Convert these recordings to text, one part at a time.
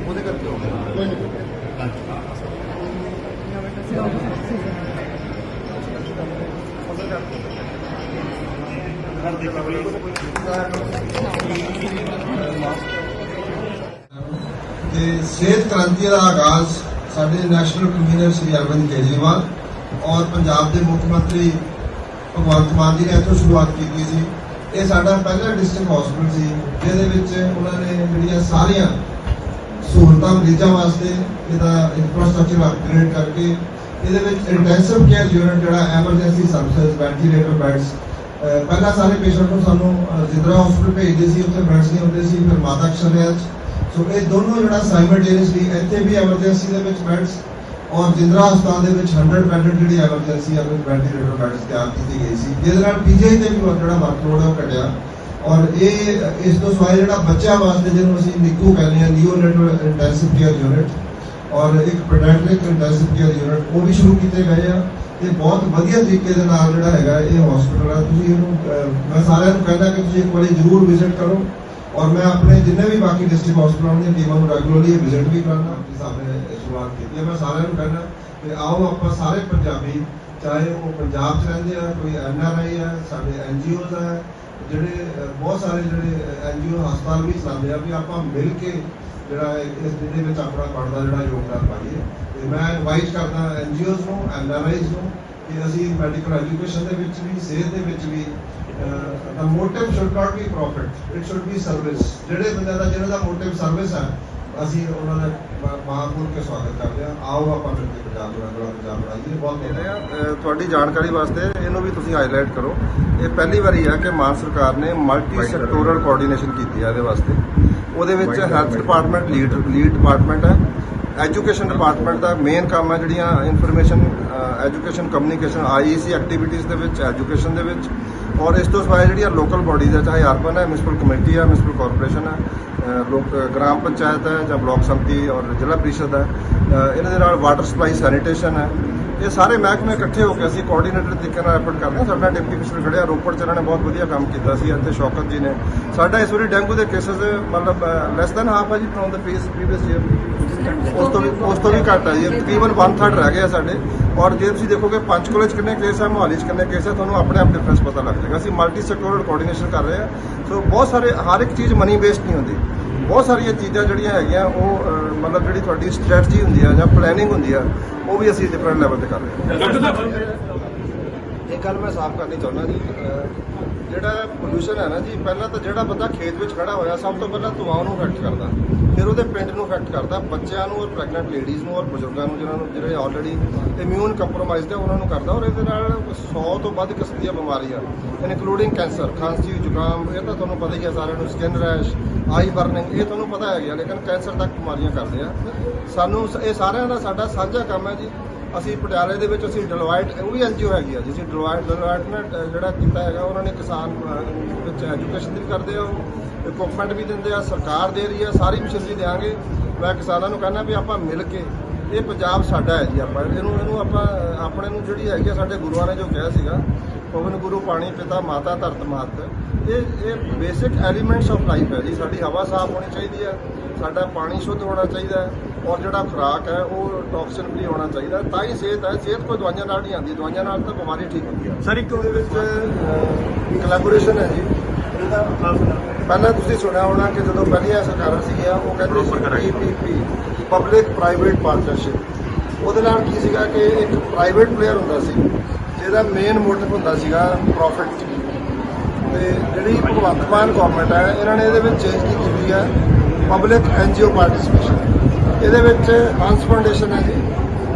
ਉਹਦੇ ਕਰਕੇ ਹੋ ਤੇ ਸਿਹਤ ਕ੍ਰਾਂਤੀ ਦਾ ਆਗਾਜ਼ ਸਾਡੇ ਨੈਸ਼ਨਲ ਕਨਵੀਨਰ ਸ੍ਰੀ ਅਰਵਿੰਦ ਕੇਜਰੀਵਾਲ ਔਰ ਪੰਜਾਬ ਦੇ ਮੁੱਖ ਮੰਤਰੀ ਭਗਵੰਤ ਮਾਨ ਜੀ ਨੇ ਇੱਥੋਂ ਸ਼ੁਰੂਆਤ ਕੀਤੀ ਸੀ। ਇਹ ਸਾਡਾ ਪਹਿਲਾ ਡਿਸਟ੍ਰਿਕਟ ਹਸਪੀਟਲ ਸੀ ਜਿਹਦੇ ਵਿੱਚ ਉਹਨਾਂ ਨੇ ਜਿਹੜੀਆਂ ਸਾਰੀਆਂ ਸਹੂਲਤਾਂ ਮਰੀਜ਼ਾਂ ਵਾਸਤੇ ਇਹਦਾ ਇਨਫਰਾਸਟ੍ਰਕਚਰ ਅਪਗ੍ਰੇਡ ਕਰਕੇ ਇਹਦੇ ਵਿੱਚ ਇੰਟੈਂਸਿਵ ਕੇਅਰ ਯੂਨਿਟ ਜਿਹੜਾ ਐਮਰਜੈਂਸੀ ਸਰਵਿਸ ਵੈਂਟੀਲੇਟਰ ਬੈਡਸ ਪਹਿਲਾਂ ਸਾਰੇ ਪੇਸ਼ੈਂਟ ਨੂੰ ਸਾਨੂੰ ਅਹ, ਜਿੰਦਰਾ ਹਸਪੀਟਲ ਭੇਜਦੇ ਸੀ ਉੱਥੇ ਬੈਡਸ ਨਹੀਂ ਹੁੰਦੇ ਸੀ ਫਿਰ ਮਾਤਾ ਕਸ਼ਰਿਆ ਸੋ ਇਹ ਦੋਨੋਂ ਜਿਹੜਾ ਸਾਈਮਲਟੇਨੀਅਸਲੀ ਇੱਥੇ ਵੀ ਐਮਰਜੈਂਸੀ ਦੇ ਵਿੱਚ ਬੈੱਡਸ ਔਰ ਜਿੰਦਰਾ ਹਸਪਤਾਲ ਦੇ ਵਿੱਚ 100 ਬੈੱਡ ਜਿਹੜੀ ਐਮਰਜੈਂਸੀ ਆ ਵੈਂਟੀਲੇਟਰ ਬੈੱਡਸ ਤਿਆਰ ਕੀਤੀ ਗਈ ਸੀ। ਜਿਹਦੇ ਨਾਲ ਪੀਜੀਆਈ ਤੇ ਵੀ ਜਿਹੜਾ ਵਰਕਲੋਡ ਉਹ ਘਟਿਆ। ਔਰ ਇਹ, ਇਸ ਤੋਂ ਸਿਵਾਏ ਜਿਹੜਾ ਬੱਚਿਆਂ ਵਾਸਤੇ ਜਿਹਨੂੰ ਅਸੀਂ ਨਿੱਕੂ ਕਹਿੰਦੇ ਆ ਨਿਓਨੇਟਲ ਇੰਟੈਂਸਿਵ ਕੇਅਰ ਯੂਨਿਟ ਔਰ ਇੱਕ ਪੈਡੀਆਟ੍ਰਿਕ ਇੰਟੈਂਸਿਵ ਕੇਅਰ ਯੂਨਿਟ ਉਹ ਵੀ ਸ਼ੁਰੂ ਕੀਤੇ ਗਏ ਆ। ਇਹ ਬਹੁਤ ਵਧੀਆ ਤਰੀਕੇ ਦੇ ਨਾਲ ਜਿਹੜਾ ਹੈਗਾ ਇਹ ਹਸਪੀਟਲ ਆ। ਤੁਸੀਂ ਇਹਨੂੰ ਮੈਂ ਸਾਰਿਆਂ ਨੂੰ ਕਹਿੰਦਾ ਕਿ ਤੁਸੀਂ ਇੱਕ ਵਾਰੀ ਜ਼ਰੂਰ ਵਿਜ਼ਿਟ ਕਰੋ। ਔਰ ਮੈਂ ਆਪਣੇ ਜਿੰਨੇ ਵੀ ਬਾਕੀ ਡਿਸਟ੍ਰਿਕਟ ਹਸਪਤਾਲਾਂ ਦੀਆਂ ਟੀਮਾਂ ਨੂੰ ਰੈਗੂਲਰਲੀ ਵਿਜ਼ਿਟ ਵੀ ਕਰਨਾ ਜਿਸ ਆਪਣੇ ਸ਼ੁਰੂਆਤ ਕੀਤੀ ਹੈ ਮੈਂ ਸਾਰਿਆਂ ਨੂੰ ਕਹਿੰਦਾ ਕਿ ਆਓ ਆਪਾਂ ਸਾਰੇ ਪੰਜਾਬੀ, ਚਾਹੇ ਉਹ ਪੰਜਾਬ 'ਚ ਰਹਿੰਦੇ ਆ, ਕੋਈ ਐਨ ਆਰ ਆਈ ਆ, ਸਾਡੇ ਐਨ ਜੀ ਓਜ਼ ਆ, ਜਿਹੜੇ ਬਹੁਤ ਸਾਰੇ ਜਿਹੜੇ ਐਨ ਜੀ ਓ ਹਸਪਤਾਲ ਵੀ ਚਲਾਉਂਦੇ ਆ, ਵੀ ਆਪਾਂ ਮਿਲ ਕੇ ਜਿਹੜਾ ਇਸ ਦੇ ਵਿੱਚ ਆਪਣਾ ਬਣਦਾ ਜਿਹੜਾ ਯੋਗਦਾਨ ਪਾਈਏ। ਤੇ ਮੈਂ ਇਨਵਾਈਟ ਕਰਦਾ ਐਨ ਜੀ ਓਜ਼ ਨੂੰ ਐਨ ਆਰ ਆਈਜ਼ ਨੂੰ ਕਿ ਅਸੀਂ ਮੈਡੀਕਲ ਐਜੂਕੇਸ਼ਨ ਦੇ ਵਿੱਚ ਵੀ ਸਿਹਤ ਦੇ ਵਿੱਚ ਵੀ ਦਾ motive should not be profit it should be service ਜਿਹੜੇ ਬੰਦੇ ਦਾ ਜਿਹਨਾਂ ਦਾ ਮੋਟਿਵ ਸਰਵਿਸ ਹੈ ਅਸੀਂ ਉਹਨਾਂ ਦਾ ਮਹਾਪੁਰ ਕੇ ਸਵਾਗਤ ਕਰਦੇ ਹਾਂ। ਆਓ ਆਪਾਂ ਮਿਲ ਕੇ ਪੰਜਾਬ ਦਾ ਅਗਲਾ ਪੰਜਾਬ ਬਣਾਈਏ। ਬਹੁਤ ਆ ਤੁਹਾਡੀ ਜਾਣਕਾਰੀ ਵਾਸਤੇ ਇਹਨੂੰ ਵੀ ਤੁਸੀਂ ਹਾਈਲਾਈਟ ਕਰੋ। ਇਹ ਪਹਿਲੀ ਵਾਰੀ ਹੈ ਕਿ ਮਾਨ ਸਰਕਾਰ ਨੇ ਮਲਟੀ ਸੈਕਟੋਰਲ ਕੋਆਰਡੀਨੇਸ਼ਨ ਕੀਤੀ ਹੈ ਇਹਦੇ ਵਾਸਤੇ। ਉਹਦੇ ਵਿੱਚ health department lead lead department ਹੈ। ਐਜੂਕੇਸ਼ਨ ਡਿਪਾਰਟਮੈਂਟ ਦਾ ਮੇਨ ਕੰਮ ਹੈ ਜਿਹੜੀਆਂ information education communication IEC activities ਦੇ ਵਿੱਚ ਐਜੂਕੇਸ਼ਨ ਦੇ ਵਿੱਚ। ਔਰ ਇਸ ਤੋਂ ਸਿਵਾਏ ਜਿਹੜੀਆਂ ਲੋਕਲ ਬਾਡੀਜ਼ ਹੈ, ਚਾਹੇ ਅਰਬਨ ਹੈ ਮਿਊਨਿਸਪਲ ਕਮੇਟੀ ਹੈ ਮਿਊਨਿਸਪਲ ਕਾਰਪੋਰੇਸ਼ਨ ਹੈ ਲੋਕ ਗ੍ਰਾਮ ਪੰਚਾਇਤ ਹੈ ਜਾਂ ਬਲਾਕ ਸੰਮਤੀ ਔਰ ਜ਼ਿਲ੍ਹਾ ਪ੍ਰੀਸ਼ਦ ਹੈ ਇਹਨਾਂ ਦੇ ਨਾਲ ਵਾਟਰ ਸਪਲਾਈ ਸੈਨੀਟੇਸ਼ਨ ਹੈ। ਇਹ ਸਾਰੇ ਮਹਿਕਮੇ ਇਕੱਠੇ ਹੋ ਕੇ ਅਸੀਂ ਕੋਆਰਡੀਨੇਟਰ ਤਰੀਕੇ ਨਾਲ ਐਫਰਟ ਕਰਦੇ ਹਾਂ। ਸਾਡਾ ਡਿਪਟੀ ਕਮਿਸ਼ਨਰ ਖੜਿਆ, ਰੋਪੜ ਚ ਇਹਨਾਂ ਨੇ ਬਹੁਤ ਵਧੀਆ ਕੰਮ ਕੀਤਾ ਸੀ ਅਤੇ ਸ਼ੌਕਤ ਜੀ ਨੇ। ਸਾਡਾ ਇਸ ਵਾਰੀ ਡੈਂਗੂ ਦੇ ਕੇਸਸ ਮਤਲਬ ਲੈਸ ਦੈਨ ਹਾਫ ਹੈ ਜੀ from the fees previous year ਉਸ ਤੋਂ ਵੀ ਉਸ ਤੋਂ ਵੀ ਘੱਟ ਹੈ ਜੀ। ਤਕਰੀਬਨ 1/3 ਰਹਿ ਗਏ ਆ ਸਾਡੇ। ਔਰ ਜੇ ਤੁਸੀਂ ਦੇਖੋਗੇ ਪੰਚਕੂਲੇ ਚ ਕਿੰਨੇ ਕੇਸ ਹੈ ਮੋਹਾਲੀ ਚ ਕਿੰਨੇ ਕੇਸ ਹੈ ਤੁਹਾਨੂੰ ਆਪਣੇ ਆਪ ਡਿਫਰੈਂਸ ਪਤਾ ਲੱਗ ਜਾਏਗਾ। ਅਸੀਂ ਮਲਟੀ ਸੈਕਟੋਰਲ ਕੋਆਰਡੀਨੇਸ਼ਨ ਕਰ ਰਹੇ ਹਾਂ ਸੋ ਬਹੁਤ ਸਾਰੇ ਹਰ ਇੱਕ ਚੀਜ਼ ਮਨੀ ਬੇਸਡ ਨਹੀਂ ਹੁੰਦੀ। ਬਹੁਤ ਸਾਰੀਆਂ ਚੀਜ਼ਾਂ ਜਿਹੜੀਆਂ ਹੈਗੀਆਂ ਉਹ ਮਤਲਬ ਜਿਹੜੀ ਤੁਹਾਡੀ ਸਟ੍ਰੈਟਜੀ ਹੁੰਦੀ ਆ ਜਾਂ ਪਲੈਨਿੰਗ ਹੁੰਦੀ ਆ ਉਹ ਵੀ ਅਸੀਂ ਡਿਫਰੈਂਟ ਲੈਵਲ ਤੇ ਕਰ ਰਹੇ ਹਾਂ। ਇੱਕ ਗੱਲ ਮੈਂ ਸਾਫ਼ ਕਰਨੀ ਚਾਹੁੰਦਾ ਜੀ ਜਿਹੜਾ ਪੋਲੂਸ਼ਨ ਹੈ ਨਾ ਜੀ, ਪਹਿਲਾਂ ਤਾਂ ਜਿਹੜਾ ਬੰਦਾ ਖੇਤ ਵਿੱਚ ਖੜਾ ਹੋਇਆ, ਸਭ ਤੋਂ ਪਹਿਲਾਂ ਧੂਆਂ ਨੂੰ ਇਫੈਕਟ ਕਰਦਾ। ਫਿਰ ਉਹਦੇ ਪਿੰਡ ਨੂੰ ਇਫੈਕਟ ਕਰਦਾ, ਬੱਚਿਆਂ ਨੂੰ ਔਰ ਪ੍ਰੈਗਨੈਂਟ ਲੇਡੀਜ਼ ਨੂੰ ਔਰ ਬਜ਼ੁਰਗਾਂ ਨੂੰ, ਜਿਹਨਾਂ ਨੂੰ, ਜਿਹੜੇ ਆਲਰੇਡੀ ਇਮਿਊਨ ਕੰਪਰੋਮਾਈਜ਼ਡ ਹੈ, ਉਹਨਾਂ ਨੂੰ ਕਰਦਾ। ਔਰ ਇਹਦੇ ਨਾਲ 100 ਤੋਂ ਵੱਧ ਕਿਸਮ ਦੀਆਂ ਬਿਮਾਰੀਆਂ ਇਨਕਲੂਡਿੰਗ ਕੈਂਸਰ ਖਾਂਸੀ, ਜ਼ੁਕਾਮ, ਇਹ ਤਾਂ ਤੁਹਾਨੂੰ ਪਤਾ ਹੀ ਹੈ, ਸਾਰਿਆਂ ਨੂੰ ਸਕਿਨ ਰੈਸ਼ ਆਈ ਬਰਨਿੰਗ ਇਹ ਤੁਹਾਨੂੰ ਪਤਾ ਹੈ ਗਿਆ ਲੇਕਿਨ ਕੈਂਸਰ ਤੱਕ ਬਿਮਾਰੀਆਂ ਕਰਦੇ ਆ। ਸਾਨੂੰ ਇਹ ਸਾਰਿਆਂ ਦਾ ਸਾਡਾ ਸਾਂਝਾ ਕੰਮ ਹੈ ਜੀ ਅਸੀਂ ਪਟਿਆਲੇ ਦੇ ਵਿੱਚ ਅਸੀਂ ਡਿਲਵਾਈਟ ਉਹ ਵੀ ਐਨਜੀਓ ਹੈਗੀ ਆ ਜੀ ਅਸੀਂ ਡਿਲਵਾਈਟ ਡਿਲਵਾਈਟ ਨੇ ਜਿਹੜਾ ਕੀਤਾ ਹੈਗਾ, ਉਹਨਾਂ ਨੇ ਕਿਸਾਨ ਵਿੱਚ ਐਜੂਕੇਸ਼ਨ ਵੀ ਕਰਦੇ ਆ ਉਹ ਇਕਵਿਪਮੈਂਟ ਵੀ ਦਿੰਦੇ ਆ, ਸਰਕਾਰ ਦੇ ਰਹੀ ਆ, ਸਾਰੀ ਮਸ਼ੀਨਰੀ ਦੇਾਂਗੇ ਮੈਂ ਕਿਸਾਨਾਂ ਨੂੰ ਕਹਿੰਦਾ ਵੀ ਆਪਾਂ ਮਿਲ ਕੇ ਇਹ ਪੰਜਾਬ ਸਾਡਾ ਹੈ ਜੀ ਆਪਾਂ। ਇਹਨੂੰ ਇਹਨੂੰ ਆਪਾਂ ਆਪਣੇ ਨੂੰ ਜਿਹੜੀ ਹੈਗੀ ਸਾਡੇ ਗੁਰੂਆਂ ਨੇ ਜੋ ਕਿਹਾ ਸੀਗਾ ਪਵਨ ਗੁਰੂ ਪਾਣੀ ਪਿਤਾ ਮਾਤਾ ਧਰਤ ਮਾਤ। ਇਹ ਇਹ ਬੇਸਿਕ ਐਲੀਮੈਂਟਸ ਆਫ ਲਾਈਫ ਹੈ ਜੀ। ਸਾਡੀ ਹਵਾ ਸਾਫ਼ ਹੋਣੀ ਚਾਹੀਦੀ ਹੈ ਸਾਡਾ ਪਾਣੀ ਸ਼ੁੱਧ ਹੋਣਾ ਚਾਹੀਦਾ ਹੈ ਔਰ ਜਿਹੜਾ ਖੁਰਾਕ ਹੈ ਉਹ ਟੌਕਸਿਨ ਫ੍ਰੀ ਹੋਣਾ ਚਾਹੀਦਾ। ਤਾਂ ਹੀ ਸਿਹਤ ਹੈ। ਸਿਹਤ ਕੋਈ ਦਵਾਈਆਂ ਨਾਲ ਨਹੀਂ ਆਉਂਦੀ। ਦਵਾਈਆਂ ਨਾਲ ਤਾਂ ਬਿਮਾਰੀ ਠੀਕ ਹੁੰਦੀ ਹੈ। ਸਰ ਇੱਕ ਉਹਦੇ ਵਿੱਚ ਕੋਲੈਬੋਰੇਸ਼ਨ ਹੈ ਜੀ। ਪਹਿਲਾਂ ਤੁਸੀਂ ਸੁਣਿਆ ਹੋਣਾ ਕਿ ਜਦੋਂ ਪਹਿਲੀਆਂ ਸਰਕਾਰਾਂ ਸੀਗੀਆਂ ਉਹ ਕਹਿੰਦੇ ਸੀ ਪੀਪੀਪੀ ਪਬਲਿਕ ਪ੍ਰਾਈਵੇਟ ਪਾਰਟਨਰਸ਼ਿਪ ਉਹਦੇ ਨਾਲ ਕੀ ਸੀਗਾ ਕਿ ਇੱਕ ਪ੍ਰਾਈਵੇਟ ਪਲੇਅਰ ਹੁੰਦਾ ਸੀ, ਜਿਹਦਾ ਮੇਨ ਮੋਟਿਵ ਹੁੰਦਾ ਸੀਗਾ ਪ੍ਰੋਫਿਟ ਤੇ ਜਿਹੜੀ ਭਗਵੰਤ ਮਾਨ ਗਵਰਨਮੈਂਟ ਹੈ, ਇਹਨਾਂ ਨੇ ਇਹਦੇ ਵਿੱਚ ਚੇਂਜ ਕੀਤੀ ਹੈ ਪਬਲਿਕ ਐਨਜੀਓ ਪਾਰਟਿਸਿਪੇਸ਼ਨ ਇਹਦੇ ਵਿੱਚ ਹੰਸ ਫਾਊਂਡੇਸ਼ਨ ਹੈ ਜੀ,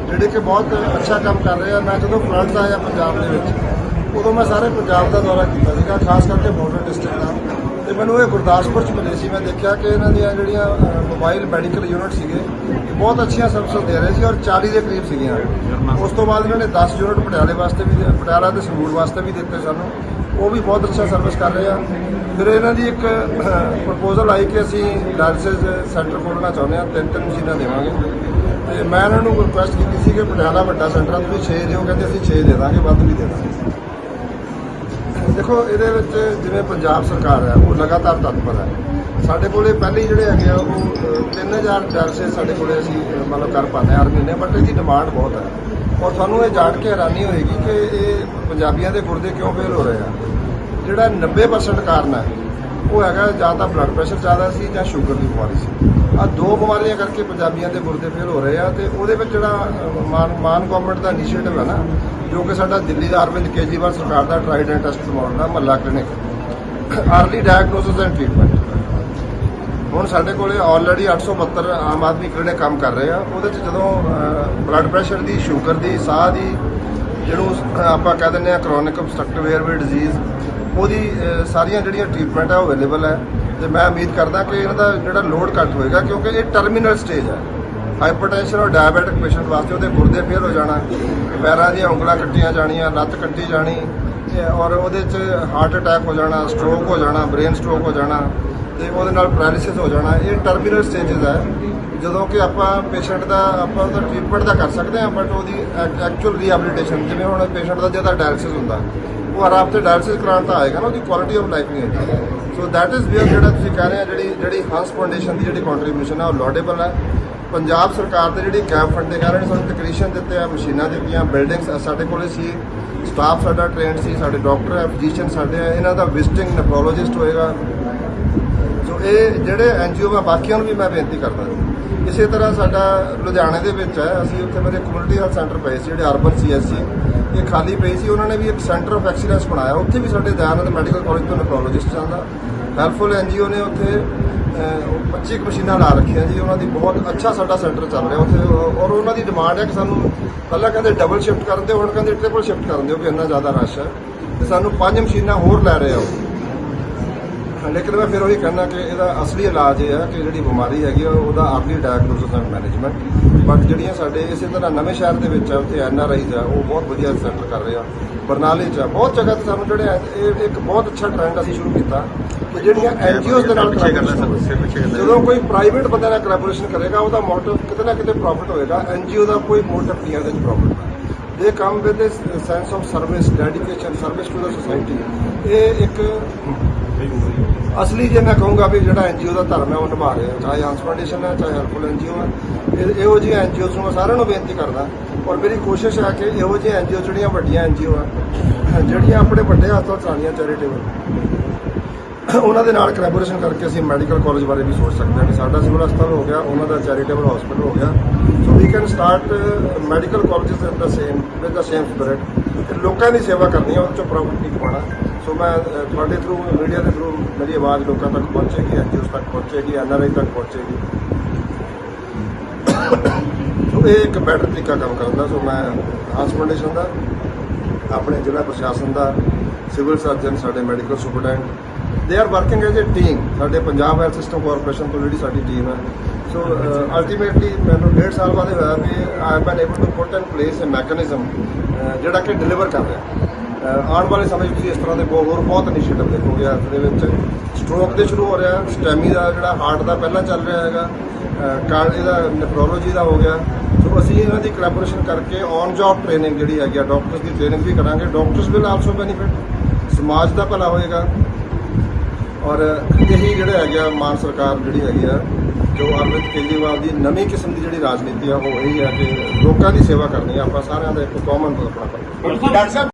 ਜਿਹੜੇ ਕਿ ਬਹੁਤ ਅੱਛਾ ਕੰਮ ਕਰ ਰਹੇ ਆ। ਮੈਂ ਜਦੋਂ ਫਲੱਡਸ ਆਇਆ ਪੰਜਾਬ ਦੇ ਵਿੱਚ, ਉਦੋਂ ਮੈਂ ਸਾਰੇ ਪੰਜਾਬ ਦਾ ਦੌਰਾ ਕੀਤਾ ਸੀਗਾ, ਖਾਸ ਕਰਕੇ ਬਾਰਡਰ ਡਿਸਟ੍ਰਿਕਟ ਦਾ। ਤੇ ਮੈਨੂੰ ਇਹ ਗੁਰਦਾਸਪੁਰ ਚ ਮਿਲੇ ਸੀ। ਮੈਂ ਦੇਖਿਆ ਕਿ ਇਹਨਾਂ ਦੀਆਂ ਜਿਹੜੀਆਂ ਮੋਬਾਈਲ ਮੈਡੀਕਲ ਯੂਨਿਟ ਸੀਗੇ, ਇਹ ਬਹੁਤ ਅੱਛੀਆਂ ਸਰਵਿਸ ਦੇ ਰਹੇ ਸੀ ਔਰ 40 ਦੇ ਕਰੀਬ ਸੀਗੀਆਂ। ਉਸ ਤੋਂ ਬਾਅਦ ਇਹਨਾਂ ਨੇ 10 ਯੂਨਿਟ ਪਟਿਆਲੇ ਵਾਸਤੇ ਵੀ, ਪਟਿਆਲਾ ਤੇ ਸੰਗਰੂਰ ਵਾਸਤੇ ਵੀ ਦਿੱਤੇ ਸਾਨੂੰ। ਉਹ ਵੀ ਬਹੁਤ ਅੱਛਾ ਸਰਵਿਸ ਕਰ ਰਹੇ ਆ। ਫਿਰ ਇਹਨਾਂ ਦੀ ਇੱਕ ਪ੍ਰਪੋਜ਼ਲ ਆਈ ਕਿ ਅਸੀਂ ਡਾਇਲਸਿਸ ਸੈਂਟਰ ਖੋਲ੍ਹਣਾ ਚਾਹੁੰਦੇ ਆ ਤਿੰਨ ਤਿੰਨ ਮਸ਼ੀਨਾਂ ਦੇਵਾਂਗੇ। ਤੇ ਮੈਂ ਇਹਨਾਂ ਨੂੰ ਰਿਕੁਐਸਟ ਕੀਤੀ ਸੀ ਕਿ ਪਟਿਆਲਾ ਵੱਡਾ ਸੈਂਟਰ ਆ, ਤੁਸੀਂ 6 ਦਿਓ। ਕਹਿੰਦੇ ਅਸੀਂ 6 ਦੇ ਦਾਂਗੇ, ਵੱਧ ਵੀ ਦੇ ਦਾਂਗੇ। ਦੇਖੋ ਇਹਦੇ ਵਿੱਚ ਜਿਵੇਂ ਪੰਜਾਬ ਸਰਕਾਰ ਹੈ ਉਹ ਲਗਾਤਾਰ ਤਤਪਰ ਹੈ। ਸਾਡੇ ਕੋਲੇ ਪਹਿਲੇ ਜਿਹੜੇ ਹੈਗੇ ਆ ਉਹ ਅ, 3000 ਡਰਸੇ ਸਾਡੇ ਕੋਲੇ ਅਸੀਂ ਮਤਲਬ ਕਰ ਪਾਉਂਦੇ ਹਾਂ ਹਰ ਮਹੀਨੇ ਬਟ ਇਹਦੀ ਡਿਮਾਂਡ ਬਹੁਤ ਹੈ। ਔਰ ਤੁਹਾਨੂੰ ਇਹ ਜਾਣ ਕੇ ਹੈਰਾਨੀ ਹੋਏਗੀ ਕਿ ਇਹ ਪੰਜਾਬੀਆਂ ਦੇ ਗੁਰਦੇ ਕਿਉਂ ਫੇਲ ਹੋ ਰਹੇ ਆ? ਜਿਹੜਾ 90% ਕਾਰਨ ਹੈ ਉਹ ਹੈਗਾ ਜਾਂ ਤਾਂ ਬਲੱਡ ਪ੍ਰੈਸ਼ਰ ਜ਼ਿਆਦਾ ਸੀ ਜਾਂ ਸ਼ੂਗਰ ਦੀ ਬਿਮਾਰੀ ਸੀ। ਆ ਦੋ ਬਿਮਾਰੀਆਂ ਕਰਕੇ ਪੰਜਾਬੀਆਂ ਦੇ ਗੁਰਦੇ ਫੇਲ ਹੋ ਰਹੇ ਆ ਤੇ ਉਹਦੇ ਵਿੱਚ ਜਿਹੜਾ ਮਾਨ ਮਾਨ ਗਵਰਨਮੈਂਟ ਦਾ ਇਨੀਸ਼ੀਏਟਿਵ ਹੈ ਨਾ, ਜੋ ਕਿ ਸਾਡਾ ਦਿੱਲੀ ਦਾ ਅਰਵਿੰਦ ਕੇਜਰੀਵਾਲ ਸਰਕਾਰ ਦਾ tried and test model the Mohalla clinic early diagnosis and treatment ਹੁਣ ਸਾਡੇ ਕੋਲੇ ਆਲਰੇਡੀ 872 ਆਮ ਆਦਮੀ ਕਲੀਨਿਕ ਕੰਮ ਕਰ ਰਹੇ ਆ, ਉਹਦੇ ਚ ਜਦੋਂ ਬਲੱਡ ਪ੍ਰੈਸ਼ਰ ਦੀ ਸ਼ੂਗਰ ਦੀ, ਸਾਹ ਦੀ, ਜਿਹਨੂੰ ਆਪਾਂ ਕਹਿ ਦਿੰਦੇ ਆ ਕ੍ਰੋਨਿਕ obstructive ਏਅਰਵੇ ਡਿਜ਼ੀਜ਼ ਉਹਦੀ ਸਾਰੀਆਂ ਜਿਹੜੀਆਂ ਟ੍ਰੀਟਮੈਂਟ ਹੈ ਉਹ ਅਵੇਲੇਬਲ ਹੈ। ਤੇ ਮੈਂ ਉਮੀਦ ਕਰਦਾ ਕਿ ਇਹਨਾਂ ਦਾ ਜਿਹੜਾ ਲੋਡ ਘੱਟ ਹੋਏਗਾ, ਕਿਉਂਕਿ ਇਹ ਟਰਮੀਨਲ ਸਟੇਜ ਹੈ। ਹਾਈਪਰਟੈਂਸ਼ਨ ਔਰ ਡਾਇਬੀਟਿਕ ਪੇਸ਼ੈਂਟ ਵਾਸਤੇ ਉਹਦੇ ਗੁਰਦੇ ਫੇਲ ਹੋ ਜਾਣਾ। ਪੈਰਾਂ ਦੀਆਂ ਉਂਗਲਾਂ ਕੱਟੀਆਂ ਜਾਣੀਆਂ ਲੱਤ ਕੱਟੀ ਜਾਣੀ ਔਰ ਉਹਦੇ 'ਚ ਹਾਰਟ ਅਟੈਕ ਹੋ ਜਾਣਾ ਸਟ੍ਰੋਕ ਹੋ ਜਾਣਾ ਬ੍ਰੇਨ ਸਟ੍ਰੋਕ ਹੋ ਜਾਣਾ। ਤੇ ਉਹਦੇ ਨਾਲ ਪੈਰਾਲਿਸਿਸ ਹੋ ਜਾਣਾ, ਇਹ ਟਰਮੀਨਲ ਸਟੇजेस ਹੈ ਜਦੋਂ ਕਿ ਆਪਾਂ ਪੇਸ਼ੈਂਟ ਦਾ, ਆਪਾਂ ਉਹਦਾ ਟ੍ਰੀਟਮੈਂਟ ਤਾਂ ਕਰ ਸਕਦੇ ਹਾਂ ਬਟ ਉਹਦੀ ਐਕਚੁਅਲ ਰੀਹੈਬਿਲਿਟੇਸ਼ਨ ਜਿਵੇਂ ਹੁਣ ਪੇਸ਼ੈਂਟ ਦਾ ਜਿਹਦਾ ਡਾਇਲਿਸਿਸ ਹੁੰਦਾ, ਉਹ ਆਰਾਮ ਤੇ ਡਾਇਲਿਸਿਸ ਕਰਾਉਣ ਤਾਂ ਆਏਗਾ ਨਾ, ਉਹਦੀ ਕੁਆਲਿਟੀ ਆਫ ਲਾਈਫ ਨਹੀਂ ਹੁੰਦੀ ਸੋ ਦੈਟ ਇਜ਼ ਵੇਅਰ ਜਿਹੜਾ ਤੁਸੀਂ ਕਹਿ ਰਹੇ ਆ ਜਿਹੜੀ ਜਿਹੜੀ ਹੰਸ ਫਾਊਂਡੇਸ਼ਨ ਦੀ ਜਿਹੜੀ ਕੰਟਰੀਬਿਊਸ਼ਨ ਹੈ ਉਹ ਲੋਡੇਬਲ ਹੈ ਪੰਜਾਬ ਸਰਕਾਰ ਦੇ ਜਿਹੜੀ ਕੈਂਪ ਫੰਡਿੰਗ ਆ ਰਹੇ ਸਾਨੂੰ ਤਕਰੀਸ਼ਨ ਦਿੱਤੇ ਆ, ਮਸ਼ੀਨਾਂ ਦਿੱਤੀਆਂ ਬਿਲਡਿੰਗਸ ਸਾਡੇ ਕੋਲੇ ਸੀ ਸਟਾਫ ਸਾਡਾ ਟ੍ਰੇਨਡ ਸੀ, ਸਾਡੇ ਡਾਕਟਰ ਹੈ ਫਿਜ਼ੀਸ਼ੀਅਨ ਸਾਡੇ ਆ, ਇਹਨਾਂ ਦਾ ਵਿਜ਼ਿਟਿੰਗ ਨੈਫਰੋਲੋਜਿਸਟ ਹੋਏਗਾ। ਇਹ ਜਿਹੜੇ ਐਨਜੀਓ ਆ ਬਾਕੀਆਂ ਨੂੰ ਵੀ ਮੈਂ ਬੇਨਤੀ ਕਰਦਾ ਇਸੇ ਤਰ੍ਹਾਂ ਸਾਡਾ ਲੁਧਿਆਣੇ ਦੇ ਵਿੱਚ ਹੈ ਅਸੀਂ ਉੱਥੇ ਮੇਰੇ ਕਮਿਊਨਿਟੀ ਹੈਲਥ ਸੈਂਟਰ ਪਏ ਸੀ ਜਿਹੜੇ ਅਰਬਨ ਸੀਐਸਸੀ ਇਹ ਖਾਲੀ ਪਈ ਸੀ ਉਹਨਾਂ ਨੇ ਵੀ ਇੱਕ ਸੈਂਟਰ ਆਫ ਐਕਸੀਲੈਂਸ ਬਣਾਇਆ। ਉੱਥੇ ਵੀ ਸਾਡੇ ਦਇਆਨੰਦ ਮੈਡੀਕਲ ਕਾਲਜ ਤੋਂ ਨੈਫਰੋਲੋਜਿਸਟ ਜਾਂਦਾ। ਹੈਲਪਫੁਲ ਐਨਜੀਓ ਨੇ ਉੱਥੇ ਅਹ, 25 ਕੁ ਮਸ਼ੀਨਾਂ ਲਾ ਰੱਖੀਆਂ ਜੀ ਉਹਨਾਂ ਦੀ ਬਹੁਤ ਅੱਛਾ ਸਾਡਾ ਸੈਂਟਰ ਚੱਲ ਰਿਹਾ ਉੱਥੇ। ਔਰ ਉਹਨਾਂ ਦੀ ਡਿਮਾਂਡ ਹੈ ਕਿ ਸਾਨੂੰ ਪਹਿਲਾਂ ਕਹਿੰਦੇ ਡਬਲ ਸ਼ਿਫਟ ਕਰਨ ਦਿਓ ਹੁਣ ਕਹਿੰਦੇ ਟ੍ਰਿਪਲ ਸ਼ਿਫਟ ਕਰਨ ਦਿਓ ਵੀ ਇੰਨਾ ਜ਼ਿਆਦਾ ਰਸ਼ ਹੈ। ਤੇ ਸਾਨੂੰ ਪੰਜ ਮਸ਼ੀਨਾਂ ਹੋਰ ਲੈ ਰਹੇ ਆ ਉਹ ਲੇਕਿਨ ਮੈਂ ਫਿਰ ਉਹੀ ਕਹਿਣਾ ਕਿ ਇਹਦਾ ਅਸਲੀ ਇਲਾਜ ਇਹ ਹੈ ਕਿ ਜਿਹੜੀ ਬਿਮਾਰੀ ਹੈਗੀ ਆ ਉਹਦਾ early diagnosis and management but ਜਿਹੜੀਆਂ ਸਾਡੇ ਇਸੇ ਤਰ੍ਹਾਂ ਨਵੇਂ ਸ਼ਹਿਰ ਦੇ ਵਿੱਚ ਆ ਉੱਥੇ ਐਨ ਆਰ ਆਈਜ਼ ਆ ਉਹ ਬਹੁਤ ਵਧੀਆ ਸੈਂਟਰ ਕਰ ਰਹੇ ਆ। ਬਰਨਾਲੇ 'ਚ ਆ ਬਹੁਤ ਜਗ੍ਹਾ ਤੇ ਸਾਨੂੰ ਜਿਹੜੇ ਇਹ ਇੱਕ ਬਹੁਤ ਅੱਛਾ ਟ੍ਰੈਂਡ ਅਸੀਂ ਸ਼ੁਰੂ ਕੀਤਾ ਕਿ ਜਿਹੜੀਆਂ ਐਨਜੀਓਜ਼ ਦੇ ਨਾਲ collaboration ਹੋਵੇ। ਜਦੋਂ ਕੋਈ ਪ੍ਰਾਈਵੇਟ ਬੰਦੇ ਨਾਲ ਕੋਲੈਬੋਰੇਸ਼ਨ ਕਰੇਗਾ ਉਹਦਾ ਮੋਟਿਵ ਕਿਤੇ ਨਾ ਕਿਤੇ ਪ੍ਰੋਫਿਟ ਹੋਏਗਾ ਐਨਜੀਓ ਦਾ ਕੋਈ ਮੋਟਿਵ ਨਹੀਂ ਹੈ ਇਹਦੇ ਵਿੱਚ ਪ੍ਰੋਫਿਟ ਦੇ come with sense of service dedication service to the society ਇਹ ਇੱਕ ਅਸਲੀ ਜੇ ਮੈਂ ਕਹੂੰਗਾ ਵੀ ਜਿਹੜਾ ਐਨਜੀਓ ਦਾ ਧਰਮ ਹੈ, ਉਹ ਨਿਭਾ ਰਿਹਾ ਚਾਹੇ ਹੰਸ ਫਾਊਂਡੇਸ਼ਨ ਹੈ, ਚਾਹੇ ਹੈਲਪਫੁਲ ਐਨਜੀਓ ਹੈ। ਇਹ- ਇਹੋ ਜਿਹੇ ਐਨਜੀਓਜ਼ ਨੂੰ ਸਾਰਿਆਂ ਨੂੰ ਬੇਨਤੀ ਕਰਦਾ। ਔਰ ਮੇਰੀ ਕੋਸ਼ਿਸ਼ ਹੈ ਕਿ ਇਹੋ ਜਿਹੇ ਐਨਜੀਓ ਜਿਹੜੀਆਂ ਵੱਡੀਆਂ ਐਨਜੀਓ ਆ, ਜਿਹੜੀਆਂ ਆਪਣੇ ਵੱਡੇ ਹਸਪਤਾਲ ਚਲਾਉਂਦੀਆਂ ਚੈਰੀਟੇਬਲ ਉਹਨਾਂ ਦੇ ਨਾਲ ਕੋਲੈਬੋਰੇਸ਼ਨ ਕਰਕੇ ਅਸੀਂ ਮੈਡੀਕਲ ਕਾਲਜ ਬਾਰੇ ਵੀ ਸੋਚ ਸਕਦੇ ਹਾਂ ਕਿ ਸਾਡਾ ਸਿਵਲ ਹਸਪਤਾਲ ਹੋ ਗਿਆ, ਉਹਨਾਂ ਦਾ ਚੈਰੀਟੇਬਲ ਹਸਪੀਟਲ ਹੋ ਗਿਆ। So we can start medical colleges in the same with the same spirit ਲੋਕਾਂ ਦੀ ਸੇਵਾ ਕਰਨੀ ਹੈ ਉਹ ਚੋਂ ਪ੍ਰੋਫਿਟ ਨਹੀਂ ਕਮਾਉਣਾ ਸੋ ਮੈਂ ਤੁਹਾਡੇ ਥਰੂ ਮੀਡੀਆ ਦੇ ਥਰੂ ਮੇਰੀ ਆਵਾਜ਼ ਲੋਕਾਂ ਤੱਕ ਪਹੁੰਚੇਗੀ ਐਨਜੀਓਸ ਤੱਕ ਪਹੁੰਚੇਗੀ ਐਨਆਰਆਈ ਤੱਕ ਪਹੁੰਚੇਗੀ। ਸੋ ਇਹ ਇੱਕ ਬੈਟਰ ਤਰੀਕਾ ਕੰਮ ਕਰਦਾ ਸੋ ਮੈਂ ਹਾਸ ਫਾਊਂਡੇਸ਼ਨ ਦਾ, ਆਪਣੇ ਜ਼ਿਲ੍ਹਾ ਪ੍ਰਸ਼ਾਸਨ ਦਾ, ਸਿਵਲ ਸਰਜਨ, ਸਾਡੇ medical superintendent they are working as a team ਸਾਡੇ ਪੰਜਾਬ ਹੈਲਥ ਸਿਸਟਮ ਕਾਰਪੋਰੇਸ਼ਨ ਤੋਂ ਜਿਹੜੀ ਸਾਡੀ ਟੀਮ ਹੈ। ਸੋ ਅਲਟੀਮੇਟਲੀ ਮੈਨੂੰ ਡੇਢ ਸਾਲ ਬਾਅਦ ਇਹ ਹੋਇਆ ਵੀ I have been able to put in place a mechanism ਜਿਹੜਾ ਕਿ ਡਿਲੀਵਰ ਕਰ ਰਿਹਾ। ਆਉਣ ਵਾਲੇ ਸਮੇਂ 'ਚ ਤੁਸੀਂ ਇਸ ਤਰ੍ਹਾਂ ਦੇ ਬਹੁਤ ਹੋਰ ਬਹੁਤ ਇਨੀਸ਼ੀਏਟਿਵ ਦੇਖੋਗੇ ਹੈਲਥ ਦੇ ਵਿੱਚ। ਸਟ੍ਰੋਕ ਦੇ ਸ਼ੁਰੂ ਹੋ ਰਿਹਾ ਸਟੈਮੀ ਦਾ ਜਿਹੜਾ ਹਾਰਟ ਦਾ ਪਹਿਲਾਂ ਚੱਲ ਰਿਹਾ ਹੈਗਾ ਕਾਰਡ ਇਹਦਾ ਨੈਫਰੋਲੋਜੀ ਦਾ ਹੋ ਗਿਆ। ਸੋ ਅਸੀਂ ਇਹਨਾਂ ਦੀ ਕੋਲੈਬੋਰੇਸ਼ਨ ਕਰਕੇ ਔਨ ਜੌਬ ਟ੍ਰੇਨਿੰਗ ਜਿਹੜੀ ਹੈਗੀ ਆ ਡਾਕਟਰਸ ਦੀ ਟ੍ਰੇਨਿੰਗ ਵੀ ਕਰਾਂਗੇ। ਡਾਕਟਰਸ ਵਿਲ ਆਲਸੋ ਬੈਨੀਫਿਟ ਸਮਾਜ ਦਾ ਭਲਾ ਹੋਏਗਾ। ਔਰ ਇਹੀ ਜਿਹੜਾ ਹੈਗਾ ਮਾਨ ਸਰਕਾਰ ਜਿਹੜੀ ਹੈਗੀ ਆ, ਜੋ ਅਰਵਿੰਦ ਕੇਜਰੀਵਾਲ ਦੀ ਨਵੀਂ ਕਿਸਮ ਦੀ ਜਿਹੜੀ ਰਾਜਨੀਤੀ ਆ, ਉਹ ਇਹੀ ਹੈ ਕਿ ਲੋਕਾਂ ਦੀ ਸੇਵਾ ਕਰਨੀ ਆ। ਆਪਾਂ ਸਾਰਿਆਂ ਦਾ ਇੱਕ ਕਾਮਨ ਆਪਣਾ ਡਾਕਟਰ